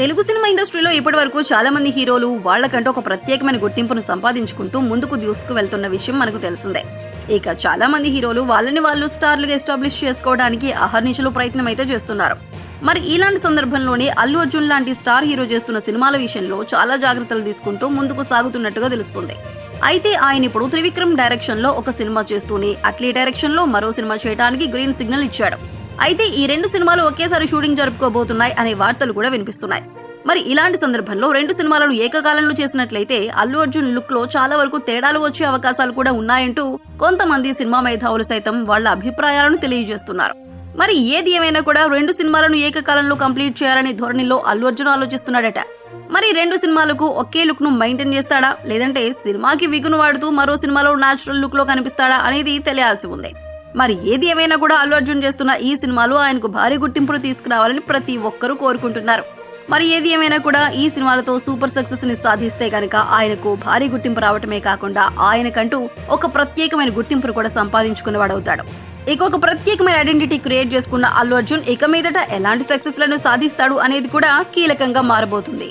Telugu cinema ఇండస్ట్రీలో ఇప్పటి వరకు చాలా మంది హీరోలు వాళ్ళకంటూ ఒక ప్రత్యేకమైన గుర్తింపును సంపాదించుకుంటూ ముందుకు దూసుకు వెళ్తున్న విషయం మనకు తెలిసిందే. ఇక చాలా మంది హీరోలు వాళ్ళని వాళ్ళు స్టార్లుగా ఎస్టాబ్లిష్ చేసుకోవడానికి అహర్నిశలు ప్రయత్నం అయితే చేస్తున్నారు. మరి ఇలాంటి సందర్భంలోనే అల్లు అర్జున్ లాంటి స్టార్ హీరో చేస్తున్న సినిమాల విషయంలో చాలా జాగ్రత్తలు తీసుకుంటూ ముందుకు సాగుతున్నట్టుగా తెలుస్తుంది. అయితే ఆయన ఇప్పుడు త్రివిక్రమ్ డైరెక్షన్లో ఒక సినిమా చేస్తూనే అట్లీ డైరెక్షన్లో మరో సినిమా చేయడానికి గ్రీన్ సిగ్నల్ ఇచ్చాడు. అయితే ఈ రెండు సినిమాలు ఒకేసారి షూటింగ్ జరుపుకోబోతున్నాయి అనే వార్తలు కూడా వినిపిస్తున్నాయి. మరి ఇలాంటి సందర్భంలో రెండు సినిమాలను ఏకకాలంలో చేసినట్లయితే అల్లు అర్జున్ లుక్లో చాలా వరకు తేడాలు వచ్చే అవకాశాలు కూడా ఉన్నాయంటూ కొంతమంది సినిమా మేధావులు సైతం వాళ్ళ అభిప్రాయాలను తెలియజేస్తున్నారు. మరి ఏది ఏమైనా కూడా రెండు సినిమాలను ఏకకాలంలో కంప్లీట్ చేయాలనే ధోరణిలో అల్లు అర్జున్ ఆలోచిస్తున్నాడట. మరి రెండు సినిమాలకు ఒకే లుక్ను మెయింటైన్ చేస్తాడా? లేదంటే సినిమాకి విగును వాడుతూ మరో సినిమాలో నాచురల్ లుక్లో కనిపిస్తాడా అనేది తెలియాల్సి ఉంది. మరి ఏది ఏమైనా కూడా అల్లు అర్జున్ చేస్తున్న ఈ సినిమాలు ఆయనకు భారీ గుర్తింపును తీసుకురావాలని ప్రతి ఒక్కరూ కోరుకుంటున్నారు. మరి ఏది ఏమైనా కూడా ఈ సినిమాలతో సూపర్ సక్సెస్ని సాధిస్తే గనక ఆయనకు భారీ గుర్తింపు రావటమే కాకుండా ఆయనకంటూ ఒక ప్రత్యేకమైన గుర్తింపును కూడా సంపాదించుకున్నవాడవుతాడు. ఇక ఒక ప్రత్యేకమైన ఐడెంటిటీ క్రియేట్ చేసుకున్న అల్లు అర్జున్ ఇక మీదట ఎలాంటి సక్సెస్లను సాధిస్తాడు అనేది కూడా కీలకంగా మారబోతుంది.